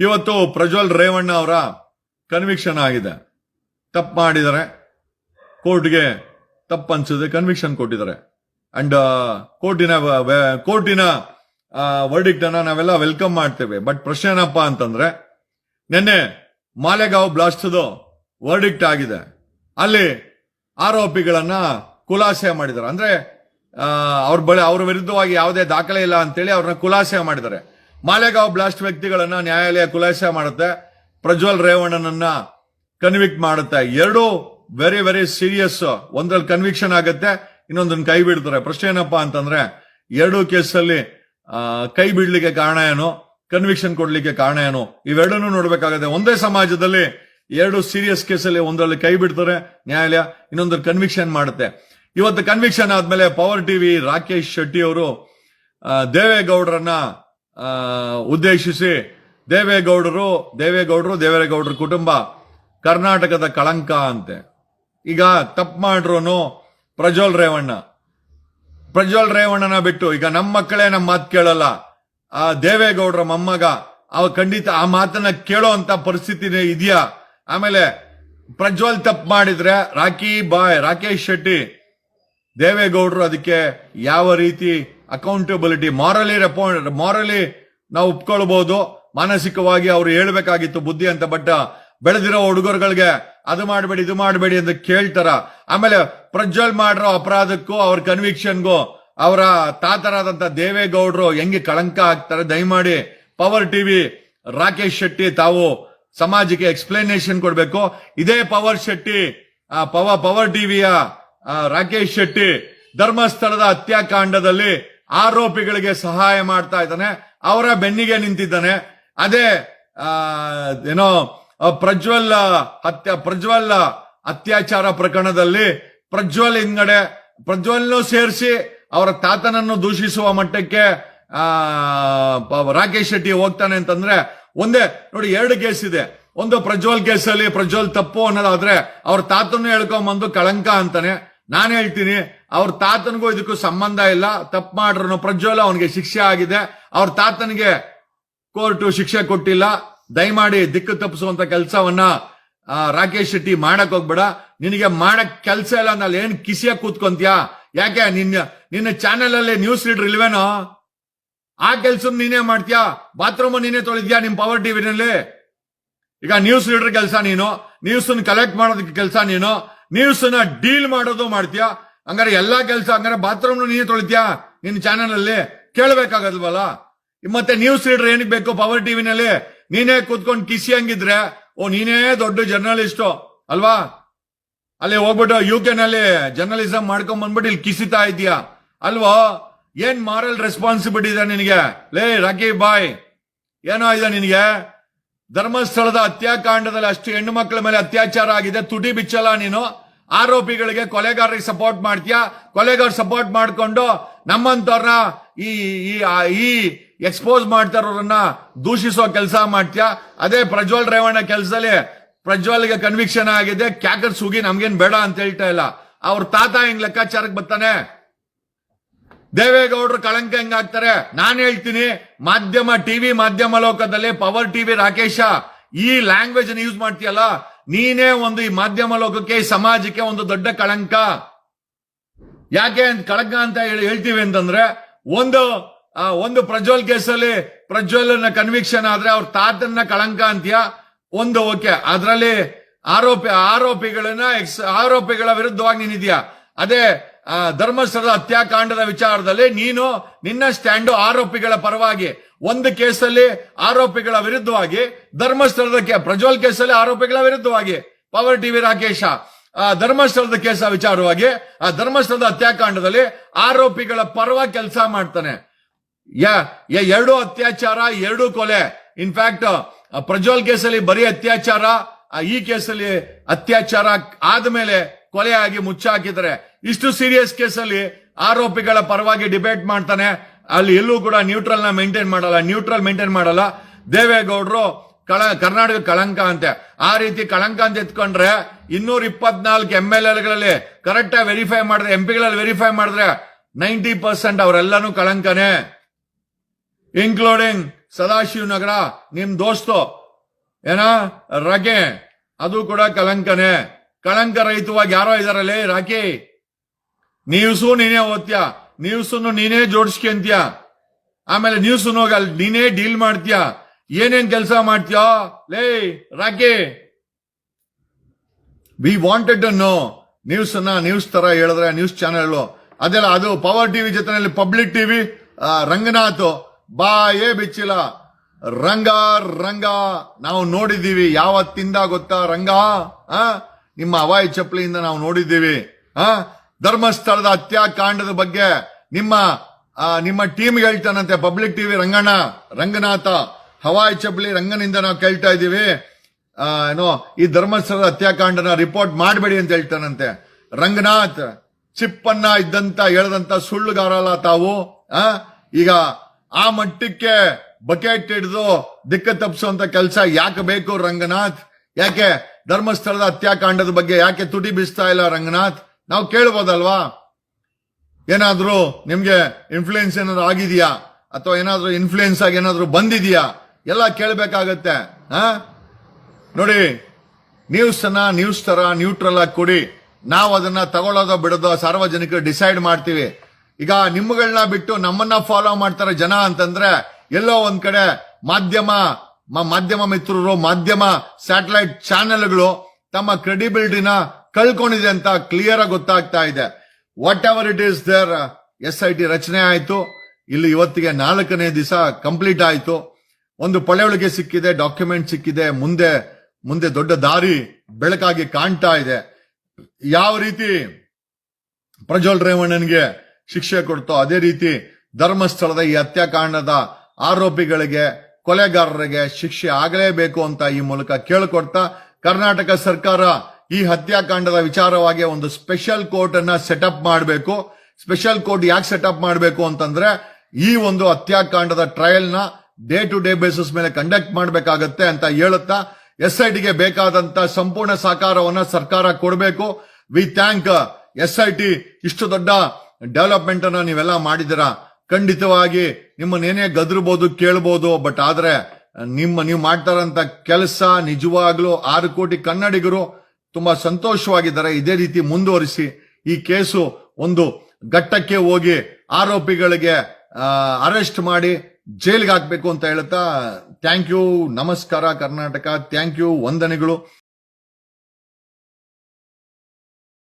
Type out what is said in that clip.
ಇವತ್ತು ಪ್ರಜ್ವಲ್ ರೇವಣ್ಣ ಅವರ ಕನ್ವಿಕ್ಷನ್ ಆಗಿದೆ. ತಪ್ಪು ಮಾಡಿದರೆ ಕೋರ್ಟ್ಗೆ ತಪ್ಪು ಅನ್ಸಿದೆ ಕನ್ವಿಕ್ಷನ್ ಕೊಟ್ಟಿದ್ದಾರೆ. ಅಂಡ್ ಕೋರ್ಟಿನ ಕೋರ್ಟಿನ ವರ್ಡಿಕ್ಟ್ ಅನ್ನ ನಾವೆಲ್ಲ ವೆಲ್ಕಮ್ ಮಾಡ್ತೇವೆ. ಬಟ್ ಪ್ರಶ್ನೆ ಏನಪ್ಪ ಅಂತಂದ್ರೆ, ನಿನ್ನೆ ಮಾಲೆಗಾಂವ್ ಬ್ಲಾಸ್ಟ್ ವರ್ಡಿಕ್ಟ್ ಆಗಿದೆ. ಅಲ್ಲಿ ಆರೋಪಿಗಳನ್ನ ಖುಲಾಸೆ ಮಾಡಿದ್ದಾರೆ. ಅಂದ್ರೆ ಅವ್ರ ಬಳಿ, ಅವ್ರ ವಿರುದ್ಧವಾಗಿ ಯಾವುದೇ ದಾಖಲೆ ಇಲ್ಲ ಅಂತೇಳಿ ಅವ್ರನ್ನ ಖುಲಾಸೆ ಮಾಡಿದ್ದಾರೆ. ಮಾಲೆಗಾಂವ್ ಬ್ಲಾಸ್ಟ್ ವ್ಯಕ್ತಿಗಳನ್ನ ನ್ಯಾಯಾಲಯ ಖುಲಾಸೆ ಮಾಡುತ್ತೆ. ಪ್ರಜ್ವಲ್ ರೇವಣ್ಣನನ್ನ ಕನ್ವಿಕ್ಟ್ ಮಾಡುತ್ತೆ. ಎರಡು ವೆರಿ ವೆರಿ ಸೀರಿಯಸ್ ಒಂದ್ರಲ್ಲಿ ಕನ್ವಿಕ್ಷನ್ ಆಗುತ್ತೆ, ಇನ್ನೊಂದನ್ನ ಕೈ ಬಿಡ್ತಾರೆ ಪ್ರಶ್ನೆ ಏನಪ್ಪಾ ಅಂತಂದ್ರೆ, ಎರಡು ಕೇಸಲ್ಲಿ ಕೈ ಬಿಡ್ಲಿಕ್ಕೆ ಕಾರಣ ಏನು? ಕನ್ವಿಕ್ಷನ್ ಕೊಡ್ಲಿಕ್ಕೆ ಕಾರಣ ಏನು? ಇವೆರಡನ್ನೂ ನೋಡ್ಬೇಕಾಗತ್ತೆ. ಒಂದೇ ಸಮಾಜದಲ್ಲಿ ಎರಡು ಸೀರಿಯಸ್ ಕೇಸಲ್ಲಿ ಒಂದರಲ್ಲಿ ಕೈ ಬಿಡ್ತಾರೆ ನ್ಯಾಯಾಲಯ, ಇನ್ನೊಂದರಲ್ಲಿ ಕನ್ವಿಕ್ಷನ್ ಮಾಡುತ್ತೆ. ಇವತ್ತು ಕನ್ವಿಕ್ಷನ್ ಆದ್ಮೇಲೆ ಪವರ್ ಟಿವಿ ರಾಕೇಶ್ ಶೆಟ್ಟಿ ಅವರು ದೇವೇಗೌಡರನ್ನ ಉದ್ದೇಶಿಸಿ ದೇವೇಗೌಡರು ದೇವೇಗೌಡರು, ದೇವೇಗೌಡರ ಕುಟುಂಬ, ಕರ್ನಾಟಕದ ಕಳಂಕ ಅಂತೆ. ಈಗ ತಪ್ಪು ಮಾಡ್ರು ಪ್ರಜ್ವಲ್ ರೇವಣ್ಣ. ಪ್ರಜ್ವಲ್ ರೇವಣ್ಣನ ಬಿಟ್ಟು, ಈಗ ನಮ್ಮ ಮಕ್ಕಳೇ ನಮ್ಮ ಮಾತು ಕೇಳಲ್ಲ. ಆ ದೇವೇಗೌಡರ ಮೊಮ್ಮಗ, ಅವ ಖಂಡಿತ ಆ ಮಾತನ್ನ ಕೇಳೋ ಅಂತ ಪರಿಸ್ಥಿತಿನೇ ಇದೆಯಾ? ಆಮೇಲೆ ಪ್ರಜ್ವಲ್ ತಪ್ಪು ಮಾಡಿದ್ರೆ ರಾಕಿ ಬಾಯ್, ರಾಕೇಶ್ ಶೆಟ್ಟಿ, ದೇವೇಗೌಡರು ಅದಕ್ಕೆ ಯಾವ ರೀತಿ ಅಕೌಂಟಬಿಲಿಟಿ ಮಾರಲಿ ಮಾರಲಿ ನಾವು ಒಪ್ಕೊಳ್ಬಹುದು ಮಾನಸಿಕವಾಗಿ ಅವ್ರು ಹೇಳ್ಬೇಕಾಗಿತ್ತು ಬುದ್ಧಿ ಅಂತ ಬಟ್ ಬೆಳೆದಿರೋ ಹುಡುಗರುಗಳಿಗೆ ಅದು ಮಾಡಬೇಡಿ, ಇದು ಮಾಡಬೇಡಿ ಅಂತ ಕೇಳ್ತಾರ. ಆಮೇಲೆ ಪ್ರಜ್ವಲ್ ಮಾಡಿರೋ ಅಪರಾಧಕ್ಕೂ ಅವ್ರ ಕನ್ವಿಕ್ಷನ್ಗೂ ಅವರ ತಾತರಾದಂತ ದೇವೇಗೌಡರು ಹೆಂಗೆ ಕಳಂಕ ಆಗ್ತಾರೆ ದಯಮಾಡಿ ಪವರ್ ಟಿವಿ ರಾಕೇಶ್ ಶೆಟ್ಟಿ ತಾವು ಸಮಾಜಕ್ಕೆ ಎಕ್ಸ್ಪ್ಲನೇಷನ್ ಕೊಡಬೇಕು. ಇದೇ ಪವರ್ ಶೆಟ್ಟಿ ಆ ಪವ ಪವರ್ ಟಿವಿಯ ರಾಕೇಶ್ ಶೆಟ್ಟಿ ಧರ್ಮಸ್ಥಳದ ಹತ್ಯಾಕಾಂಡದಲ್ಲಿ ಆರೋಪಿಗಳಿಗೆ ಸಹಾಯ ಮಾಡ್ತಾ ಇದ್ದಾನೆ, ಅವರ ಬೆನ್ನಿಗೆ ನಿಂತಿದ್ದಾನೆ. ಅದೇ ಏನೋ, ಪ್ರಜ್ವಲ್, ಹತ್ಯ, ಪ್ರಜ್ವಲ್ ಅತ್ಯಾಚಾರ ಪ್ರಕರಣದಲ್ಲಿ ಪ್ರಜ್ವಲ್ ಹಿಂದ್ಗಡೆ ಪ್ರಜ್ವಲ್ನೂ ಸೇರಿಸಿ ಅವರ ತಾತನನ್ನು ದೂಷಿಸುವ ಮಟ್ಟಕ್ಕೆ ರಾಕೇಶ್ ಶೆಟ್ಟಿ ಹೋಗ್ತಾನೆ ಅಂತಂದ್ರೆ, ಒಂದೇ, ನೋಡಿ, ಎರಡು ಕೇಸ್ ಇದೆ. ಒಂದು ಪ್ರಜ್ವಲ್ ಕೇಸಲ್ಲಿ ಪ್ರಜ್ವಲ್ ತಪ್ಪು ಅನ್ನೋದಾದ್ರೆ, ಅವ್ರ ತಾತನ್ನು ಹೇಳ್ಕೊಂಬಂದು ಕಳಂಕ ಅಂತಾನೆ. ನಾನು ಹೇಳ್ತೀನಿ ಅವ್ರ ತಾತನಿಗೂ ಇದಕ್ಕೂ ಸಂಬಂಧ ಇಲ್ಲ. ತಪ್ಪು ಮಾಡ್ರೂ ಪ್ರಜ್ವಲ್ ಅವನಿಗೆ ಶಿಕ್ಷೆ ಆಗಿದೆ. ಅವ್ರ ತಾತನಿಗೆ ಕೋರ್ಟ್ ಶಿಕ್ಷೆ ಕೊಟ್ಟಿಲ್ಲ. ದಯಮಾಡಿ ದಿಕ್ಕು ತಪ್ಪಿಸುವಂತ ಕೆಲಸವನ್ನ ರಾಕೇಶ್ ಶೆಟ್ಟಿ ಮಾಡಕ್ ಹೋಗ್ಬೇಡ. ನಿನಗೆ ಮಾಡಕ್ ಕೆಲಸ ಇಲ್ಲ ಅಲ್ಲಿ ಏನ್ ಕಿಸಿಯ ಕೂತ್ಕೊಂತ್ಯಾ? ಯಾಕೆ ನಿನ್ನ ನಿನ್ನ ಚಾನೆಲ್ ಅಲ್ಲಿ ನ್ಯೂಸ್ ರೀಡರ್ ಇಲ್ವೇನೋ? ಆ ಕೆಲ್ಸ ನೀನೇ ಮಾಡ್ತೀಯಾ? ಬಾತ್ರೂಮ್ ನೀನೇ ತೊಳಿದ್ಯಾ ನಿಮ್ ಪವರ್ ಟಿವಿನಲ್ಲಿ ಈಗ ನ್ಯೂಸ್ ರೀಡರ್ ಕೆಲಸ ನೀನು. ನ್ಯೂಸ್ ಕಲೆಕ್ಟ್ ಮಾಡೋದಕ್ಕೆ ಕೆಲಸ ನೀನು. ನ್ಯೂಸ್ ಡೀಲ್ ಮಾಡೋದು ಮಾಡ್ತೀಯಾ? ಹಂಗಾರೆ ಎಲ್ಲಾ ಕೆಲಸ ಹಂಗಾರೆ ಬಾತ್ರೂಮ್ ನೀನೇ ತೊಳಿತ್ಯಾ ನಿನ್ನ ಚಾನೆಲ್ ಅಲ್ಲಿ ಕೇಳಬೇಕಾಗಲ್ವಲ್ಲ? ಮತ್ತೆ ನ್ಯೂಸ್ ರೀಡರ್ ಏನಕ್ಕೆ ಬೇಕು ಪವರ್ ಟಿವಿನಲ್ಲಿ ನೀನೇ ಕೂತ್ಕೊಂಡು ಕಿಸಿ ಹಂಗಿದ್ರೆ, ಓ, ನೀನೇ ದೊಡ್ಡ ಜರ್ನಲಿಸ್ಟು ಅಲ್ವಾ? ಅಲ್ಲಿ ಹೋಗ್ಬಿಟ್ಟು ಯು ಕೆ ನಲ್ಲಿ ಜರ್ನಲಿಸಂ ಮಾಡ್ಕೊಂಡ್ ಬಂದ್ಬಿಟ್ಟು ಇಲ್ಲಿ ಕಿಸಿತಾ ಇದೀಯಾ ಅಲ್ವೋ? ಏನ್ ಮಾರಲ್ ರೆಸ್ಪಾನ್ಸಿಬಿಲಿಟಿ ಇದೆ ನಿನಗೆ? ಲೇ, ರಾಕಿ, ಬಾಯ್. ಏನೋ ಇದೆ ನಿನಗೆ? ಧರ್ಮಸ್ಥಳದ ಹತ್ಯಾಕಾಂಡದಲ್ಲಿ ಅಷ್ಟು ಹೆಣ್ಣು ಮಕ್ಕಳ ಮೇಲೆ ಅತ್ಯಾಚಾರ ಆಗಿದೆ, ತುಟಿ ಬಿಚ್ಚಲ್ಲ ನೀನು? ಆರೋಪಿಗಳಿಗೆ ಕೊಲೆಗಾರರಿಗೆ ಸಪೋರ್ಟ್ ಮಾಡ್ತೀಯಾ? ಕೊಲೆಗಾರ ಸಪೋರ್ಟ್ ಮಾಡಿಕೊಂಡು ನಮ್ಮಂತವ್ರನ್ನ ಈ ಈ ಈ ಎಕ್ಸ್ಪೋಸ್ ಮಾಡ್ತಾರೋರನ್ನ ದೂಷಿಸೋ ಕೆಲಸ ಮಾಡ್ತೀಯಾ? ಅದೇ ಪ್ರಜ್ವಲ್ ರೇವಣ್ಣ ಕೆಲಸದಲ್ಲಿ ಪ್ರಜ್ವಲ್ಗೆ ಕನ್ವಿಕ್ಷನ್ ಆಗಿದೆ. ಕ್ಯಾಕರ್ ಸುಗಿ ನಮ್ಗೇನ್ ಬೇಡ ಅಂತ ಹೇಳ್ತಾ ಇಲ್ಲ. ಅವ್ರ ತಾತ ಹೆಂಗ್ ಲೆಕ್ಕಾಚಾರಕ್ಕೆ ಬರ್ತಾನೆ. ದೇವೇಗೌಡರು ಕಳಂಕ ಹೆಂಗಾಗ್ತಾರೆ ನಾನು ಹೇಳ್ತೀನಿ, ಮಾಧ್ಯಮ, ಟಿವಿ ಮಾಧ್ಯಮ ಲೋಕದಲ್ಲಿ ಪವರ್ ಟಿವಿ ರಾಕೇಶ, ಈ ಲ್ಯಾಂಗ್ವೇಜ್ ಯೂಸ್ ಮಾಡ್ತೀಯಲ್ಲ ನೀನೇ ಒಂದು ಈ ಮಾಧ್ಯಮ ಲೋಕಕ್ಕೆ, ಈ ಸಮಾಜಕ್ಕೆ ಒಂದು ದೊಡ್ಡ ಕಳಂಕ. ಯಾಕೆ ಕಳಂಕ ಅಂತ ಹೇಳಿ ಹೇಳ್ತೀವಿ ಅಂತಂದ್ರೆ, ಒಂದು ಒಂದು ಪ್ರಜ್ವಲ್ ಕೇಸಲ್ಲಿ ಪ್ರಜ್ವಲ್ನ ಕನ್ವಿಕ್ಷನ್ ಆದ್ರೆ ಅವ್ರ ತಾತನ್ನ ಕಳಂಕ ಅಂತೀಯ, ಒಂದು ಓಕೆ. ಅದರಲ್ಲಿ ಆರೋಪಿ, ಆರೋಪಿಗಳನ್ನ ಎಕ್ಸ್, ಆರೋಪಿಗಳ ವಿರುದ್ಧವಾಗಿ ನೀನಿದ್ಯಾ ಅದೇ ಧರ್ಮಸ್ಥಳದ ಹತ್ಯಾಕಾಂಡದ ವಿಚಾರದಲ್ಲಿ ನೀನು ನಿನ್ನ ಸ್ಟ್ಯಾಂಡು ಆರೋಪಿಗಳ ಪರವಾಗಿ ಒಂದು ಕೇಸಲ್ಲಿ ಆರೋಪಿಗಳ ವಿರುದ್ಧವಾಗಿ ಧರ್ಮಸ್ಥಳದ ಪ್ರಜ್ವಲ್ ಕೇಸಲ್ಲಿ ಆರೋಪಿಗಳ ವಿರುದ್ಧವಾಗಿ, ಪವರ್ ಟಿವಿ ರಾಕೇಶ. ಧರ್ಮಸ್ಥಳದ ಕೇಸ ವಿಚಾರವಾಗಿ, ಆ ಧರ್ಮಸ್ಥಳದ ಹತ್ಯಾಕಾಂಡದಲ್ಲಿ ಆರೋಪಿಗಳ ಪರವಾಗಿ ಕೆಲಸ ಮಾಡ್ತಾನೆ. ಎರಡು ಅತ್ಯಾಚಾರ, ಎರಡು ಕೊಲೆ. ಇನ್ಫ್ಯಾಕ್ಟ್ ಪ್ರಜ್ವಲ್ ಕೇಸಲ್ಲಿ ಬರೀ ಅತ್ಯಾಚಾರ ಈ ಕೇಸಲ್ಲಿ ಅತ್ಯಾಚಾರ ಆದ್ಮೇಲೆ ಕೊಲೆ ಆಗಿ ಇಷ್ಟು ಸೀರಿಯಸ್ ಕೇಸಲ್ಲಿ ಆರೋಪಿಗಳ ಪರವಾಗಿ ಡಿಬೇಟ್ ಮಾಡ್ತಾನೆ. ಅಲ್ಲಿ ಎಲ್ಲೂ ಕೂಡ ನ್ಯೂಟ್ರಲ್ನ ಮೇಂಟೈನ್ ಮಾಡಲ್ಲ ನ್ಯೂಟ್ರಲ್ ಮೇಂಟೈನ್ ಮಾಡಲ್ಲ. ದೇವೇಗೌಡರು ಕಳ ಕರ್ನಾಟಕ ಕಳಂಕ ಅಂತೆ. ಆ ರೀತಿ ಕಳಂಕ ಅಂತ ಎತ್ಕೊಂಡ್ರೆ ಇನ್ನೂರ ಇಪ್ಪತ್ನಾಲ್ಕು ಎಂ ಎಲ್ ಎಗಳಲ್ಲಿ ಕರೆಕ್ಟ್ ಆಗಿ ವೆರಿಫೈ ಮಾಡಿದ್ರೆ ಎಂ ಪಿಗಳಲ್ಲಿ ವೆರಿಫೈ ಮಾಡಿದ್ರೆ ನೈಂಟಿ ಪರ್ಸೆಂಟ್ ಅವರೆಲ್ಲಾನು ಕಳಂಕನೇ. ಇನ್ಕ್ಲೂಡಿಂಗ್ ಸದಾಶಿವ ನಗರ ನಿಮ್ ದೋಸ್ತು. ಏನ? ರಗೆ. ಅದು ಕೂಡ ಕಳಂಕನೇ. ಕಳಂಕ ರಹಿತವಾಗಿ ಯಾರೋ ಇದಾರಲ್ಲಿ, ರಾಕಿ. ಸೂ ನೀನೇ ಓದ್ತೀಯ? ನ್ಯೂಸನ್ನು ನೀನೇ ಜೋಡಿಸ್ಕೊಂತೀಯ ಆಮೇಲೆ ನ್ಯೂಸ್ ಹೋಗಿ ಅಲ್ಲಿ ನೀನೇ ಡೀಲ್ ಮಾಡ್ತೀಯ? ಏನೇನ್ ಕೆಲಸ ಮಾಡ್ತೀಯ? ಲೇ, ರಾಕೆ! We wanted to know news ಅನ್ನ ನ್ಯೂಸ್ ತರ ಹೇಳಿದ್ರೆ ನ್ಯೂಸ್ ಚಾನೆಲ್ ಅದೆಲ್ಲ ಅದು ಪವರ್ ಟಿವಿ ಜೊತೆನಲ್ಲಿ ಪಬ್ಲಿಕ್ ಟಿವಿ ರಂಗನಾಥ್. ಬಾಯೇ ಬಿಚ್ಚಿಲ್ಲ. ರಂಗ ರಂಗ. ನಾವು ನೋಡಿದ್ದೀವಿ. ಯಾವತ್ತಿಂದ ಗೊತ್ತಾ? ರಂಗ, ಆ? ನಿಮ್ಮ ಹವಾಯಿ ಚಪ್ಪಲಿಯಿಂದ ನಾವು ನೋಡಿದ್ದೀವಿ. ಆ? ಧರ್ಮಸ್ಥಳದ ಹತ್ಯಾಕಾಂಡದ ಬಗ್ಗೆ ನಿಮ್ಮ ನಿಮ್ಮ ಟೀಮ್ ಹೇಳ್ತಾನಂತೆ. ಪಬ್ಲಿಕ್ ಟಿವಿ ರಂಗಣ್ಣ, ರಂಗನಾಥ, ಹವಾಯಿ ಚಪ್ಪಲಿ ರಂಗನಿಂದ ನಾವು ಕೇಳ್ತಾ ಇದ್ದೀವಿ. ಏನೋ, ಈ ಧರ್ಮಸ್ಥಳದ ಹತ್ಯಾಕಾಂಡನ ರಿಪೋರ್ಟ್ ಮಾಡಬೇಡಿ ಅಂತ ಹೇಳ್ತಾನಂತೆ. ರಂಗನಾಥ್, ಚಿಪ್ಪನ್ನ ಇದ್ದಂತ ಹೇಳದಂತ ಸುಳ್ಳುಗಾರಲ್ಲ ತಾವು, ಆ? ಈಗ ಆ ಮಟ್ಟಕ್ಕೆ ಬಕೆಟ್ ಹಿಡಿದು ದಿಕ್ಕ ತಪ್ಪಿಸುವಂತ ಕೆಲಸ ಯಾಕೆ ಬೇಕು ರಂಗನಾಥ್? ಯಾಕೆ ಧರ್ಮಸ್ಥಳದ ಹತ್ಯಾಕಾಂಡದ ಬಗ್ಗೆ ಯಾಕೆ ತುಟಿ ಬೀಸ್ತಾ ಇಲ್ಲ ರಂಗನಾಥ್? ನಾವು ಕೇಳ್ಬೋದಲ್ವಾ? ಏನಾದ್ರೂ ನಿಮ್ಗೆ ಇನ್ಫ್ಲುಯೆನ್ಸ್ ಏನಾದ್ರು ಆಗಿದೆಯಾ? ಅಥವಾ ಏನಾದ್ರೂ ಇನ್ಫ್ಲುಯೆನ್ಸ್ ಆಗಿ ಏನಾದ್ರು ಬಂದಿದೆಯಾ? ಎಲ್ಲ ಕೇಳಬೇಕಾಗತ್ತೆ, ಹಾ? ನೋಡಿ ನ್ಯೂಸ್ ಅನ್ನ ನ್ಯೂಸ್ ತರ ನ್ಯೂಟ್ರಲ್ ಆಗಿ ಕೊಡಿ ನಾವು ಅದನ್ನ ತಗೊಳ್ಳೋದೋ ಬಿಡೋದೋ ಸಾರ್ವಜನಿಕರು ಡಿಸೈಡ್ ಮಾಡ್ತೀವಿ. ಈಗ ನಿಮ್ಮಗಳನ್ನ ಬಿಟ್ಟು ನಮ್ಮನ್ನ ಫಾಲೋ ಮಾಡ್ತಾರೆ ಜನ ಅಂತಂದ್ರೆ ಎಲ್ಲೋ ಒಂದ್ ಕಡೆ ಮಾಧ್ಯಮ ಮಾಧ್ಯಮ ಮಿತ್ರರು, ಮಾಧ್ಯಮ ಸ್ಯಾಟಲೈಟ್ ಚಾನೆಲ್ಗಳು ತಮ್ಮ ಕ್ರೆಡಿಬಿಲಿಟಿನ ಕಳ್ಕೊಂಡಿದೆ ಅಂತ ಕ್ಲಿಯರ್ ಆಗಿ ಗೊತ್ತಾಗ್ತಾ ಇದೆ. Whatever it is the S I T ರಚನೆ ಆಯಿತು. ಇಲ್ಲಿ ಇವತ್ತಿಗೆ ನಾಲ್ಕನೇ ದಿವಸ ಕಂಪ್ಲೀಟ್ ಆಯಿತು. ಒಂದು ಪಳೆಯೊಳಗೆ ಸಿಕ್ಕಿದೆ ಡಾಕ್ಯುಮೆಂಟ್ ಸಿಕ್ಕಿದೆ, ಮುಂದೆ ಮುಂದೆ ದೊಡ್ಡ ದಾರಿ ಬೆಳಕಾಗಿ ಕಾಣ್ತಾ ಇದೆ. ಯಾವ ರೀತಿ ಪ್ರಜ್ವಲ್ ರೇವಣ್ಣನ್ಗೆ ಶಿಕ್ಷೆ ಕೊಡ್ತೋ ಅದೇ ರೀತಿ ಧರ್ಮಸ್ಥಳದ ಈ ಹತ್ಯಾಕಾಂಡದ ಆರೋಪಿಗಳಿಗೆ, ಕೊಲೆಗಾರರಿಗೆ ಶಿಕ್ಷೆ ಆಗಲೇಬೇಕು ಅಂತ ಈ ಮೂಲಕ ಕೇಳಿಕೊಡ್ತಾ, ಕರ್ನಾಟಕ ಸರ್ಕಾರ ಈ ಹತ್ಯಾಕಾಂಡದ ವಿಚಾರವಾಗಿ ಒಂದು ಸ್ಪೆಷಲ್ ಕೋರ್ಟ್ ಅನ್ನ ಸೆಟಪ್ ಮಾಡಬೇಕು. ಸ್ಪೆಷಲ್ ಕೋರ್ಟ್ ಯಾಕೆ ಸೆಟಪ್ ಮಾಡಬೇಕು ಅಂತಂದ್ರೆ, ಈ ಒಂದು ಹತ್ಯಾಕಾಂಡದ ಟ್ರಯಲ್ನ ಡೇ ಟು ಡೇ ಬೇಸಿಸ್ ಮೇಲೆ ಕಂಡಕ್ಟ್ ಮಾಡಬೇಕಾಗತ್ತೆ ಅಂತ ಹೇಳುತ್ತಾ ಎಸ್ ಐ ಟಿಗೆ ಬೇಕಾದಂತ ಸಂಪೂರ್ಣ ಸಹಕಾರವನ್ನ ಸರ್ಕಾರ ಕೊಡಬೇಕು. We thank S I T ಇಷ್ಟು ದೊಡ್ಡ ಡೆವಲಪ್ಮೆಂಟ್ ಅನ್ನ ನೀವೆಲ್ಲ ಮಾಡಿದಿರಾ ಖಂಡಿತವಾಗಿ ನಿಮ್ಮನ್ನೇನೇ ಗದರ್ಬೋದು, ಕೇಳ್ಬೋದು ಬಟ್ ಆದ್ರೆ, ನಿಮ್ಮ, ನೀವು ಮಾಡ್ತಾರಂತ ಕೆಲಸ ನಿಜವಾಗ್ಲೂ ಆರು ಕೋಟಿ ಕನ್ನಡಿಗರು ತುಂಬಾ ಸಂತೋಷವಾಗಿದ್ದಾರೆ. ಇದೇ ರೀತಿ ಮುಂದುವರಿಸಿ ಈ ಕೇಸು ಒಂದು ಘಟ್ಟಕ್ಕೆ ಹೋಗಿ ಆರೋಪಿಗಳಿಗೆ ಅರೆಸ್ಟ್ ಮಾಡಿ ಜೈಲ್ಗೆ ಹಾಕ್ಬೇಕು ಅಂತ ಹೇಳ್ತಾ ಥ್ಯಾಂಕ್ ಯು ನಮಸ್ಕಾರ ಕರ್ನಾಟಕ ಥ್ಯಾಂಕ್ ಯು ವಂದನೆಗಳು.